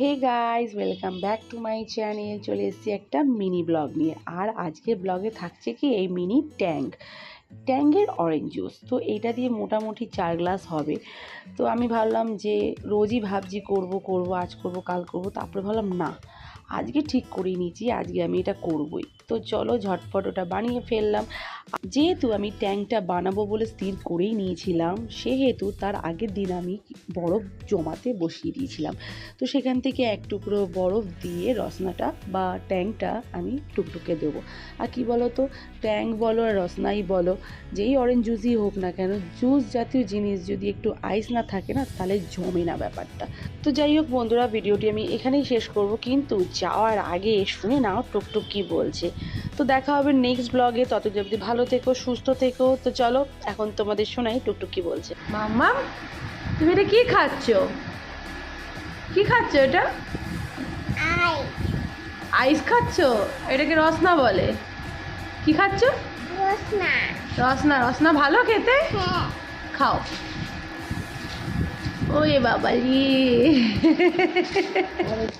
Hey guys welcome back to my channel চলে এসেছি একটা মিনি ব্লগ নিয়ে। আর আজকে ব্লগে থাকছে কি এই মিনি ট্যাঙ্ক ট্যাঙ্গের অরেঞ্জ জুস তো এইটা দিয়ে মোটামুটি চার গ্লাস হবে। তো আমি ভাবলাম যে রোজই ভাবছি করব করব, আজ করব, কাল করব। তারপরে ভাবলাম না। আজকে ঠিক করে নিয়েছি, আজকে আমি এটা করবই। তো চলো ঝটফট ওটা বানিয়ে ফেললাম। যেহেতু আমি ট্যাঙ্কটা বানাবো বলে স্থির করেই নিয়েছিলাম, সেহেতু তার আগের দিন আমি বরফ জমাতে বসিয়ে দিয়েছিলাম। তো সেখান থেকে এক টুকরো বরফ দিয়ে রসনাটা বা ট্যাঙ্কটা আমি টুকটুকে দেবো। আর কি বলো তো ট্যাঙ্ক বলো আর রসনাই বলো, যেই অরেঞ্জ জুসই হোক না কেন জুস জাতীয় জিনিস যদি একটু আইস না থাকে না, তাহলে জমে না ব্যাপারটা। তো যাই হোক বন্ধুরা, ভিডিওটি আমি এখানেই শেষ করব। কিন্তু যাওয়ার আগে শুনে নাও টুকটুক কি বলছে। তো দেখা হবে নেক্সট ব্লগে তত যদি ভালো থেকো সুস্থ থেকো। তো চলো এখন তোমাদের শোনাই টুকটুক কি বলছে। মাম্মা তুমি এটা কি খাচ্ছ? কি খাচ্ছ এটা? আইস। খাচ্ছ? এটাকে রসনা বলে। কি খাচ্ছ? রসনা। রসনা রসনা ভালো খেতে? হ্যাঁ। খাও। ওরে বাবা রে